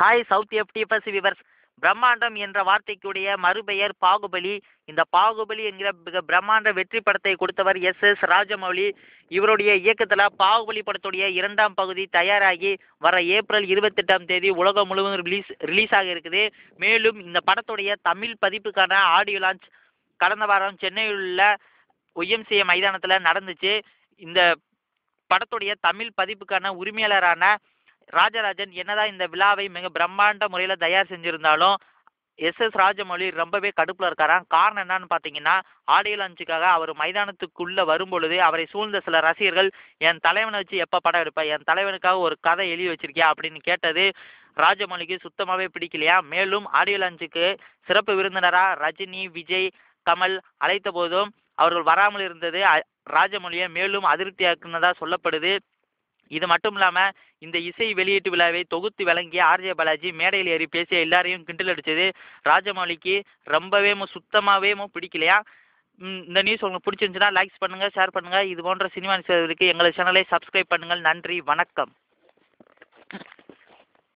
Hi south FDFS viewers பிரம்மாண்டம் என்ற வார்த்தைக்குடைய மறுபெயர் பாகுபலி. இந்த பாகுபலி என்கிற மிக பிரம்மாண்ட வெற்றி படத்தை கொடுத்தவர் எஸ் எஸ் ராஜமௌலி. இவருடைய இயக்கத்தில் பாகுபலி படத்துடைய இரண்டாம் பகுதி தயாராகி வர ஏப்ரல் இருபத்தெட்டாம் தேதி உலகம் முழுவதும் ரிலீஸ் ரிலீஸ் ஆக இருக்குது. மேலும் இந்த படத்துடைய தமிழ் பதிப்புக்கான ஆடியோ லான்ச் கடந்த வாரம் சென்னையில் உள்ள ஒய்எம்சிஏ மைதானத்தில் நடந்துச்சு. இந்த படத்துடைய தமிழ் பதிப்புக்கான உரிமையாளரான ராஜராஜன் என்னதான் இந்த விழாவை மிக பிரம்மாண்ட முறையில் தயார் செஞ்சுருந்தாலும் எஸ். எஸ். ராஜமௌழி ரொம்பவே கடுப்பில் இருக்காராம் காரணம் என்னன்னு பார்த்தீங்கன்னா ஆடியோ லஞ்சுக்காக அவர் மைதானத்துக்குள்ளே வரும்பொழுது அவரை சூழ்ந்த சில ரசிகர்கள் என் தலைவனை வச்சு எப்போ படம் எடுப்பேன் என் தலைவனுக்காக ஒரு கதை எழுதி வச்சிருக்கியா? அப்படின்னு கேட்டது ராஜமௌலிக்கு சுத்தமாகவே பிடிக்கலையா? மேலும் ஆடியோ அஞ்சுக்கு சிறப்பு விருந்தினராக ரஜினி விஜய் கமல் அழைத்த போதும் அவர்கள் வராமல் இருந்தது ராஜமொழியை மேலும் அதிருப்தியாக்குனதா சொல்லப்படுது. இது மட்டும் இல்லாமல் இந்த இசை வெளியீட்டு விழாவை தொகுத்து வழங்கிய ஆர்ஜே பாலாஜி மேடையில் ஏறி பேசிய எல்லாரையும் கிண்டல் அடிச்சது ராஜமௌலிக்கு ரொம்பவே சுத்தமாகவே பிடிக்கலையா? இந்த நியூஸ் உங்களுக்கு பிடிச்சிருந்துச்சுன்னா லைக்ஸ் பண்ணுங்கள் ஷேர் பண்ணுங்கள் இது போன்ற சினிமா நியூஸ் எங்களது சேனலை சப்ஸ்கிரைப் பண்ணுங்கள். நன்றி வணக்கம்.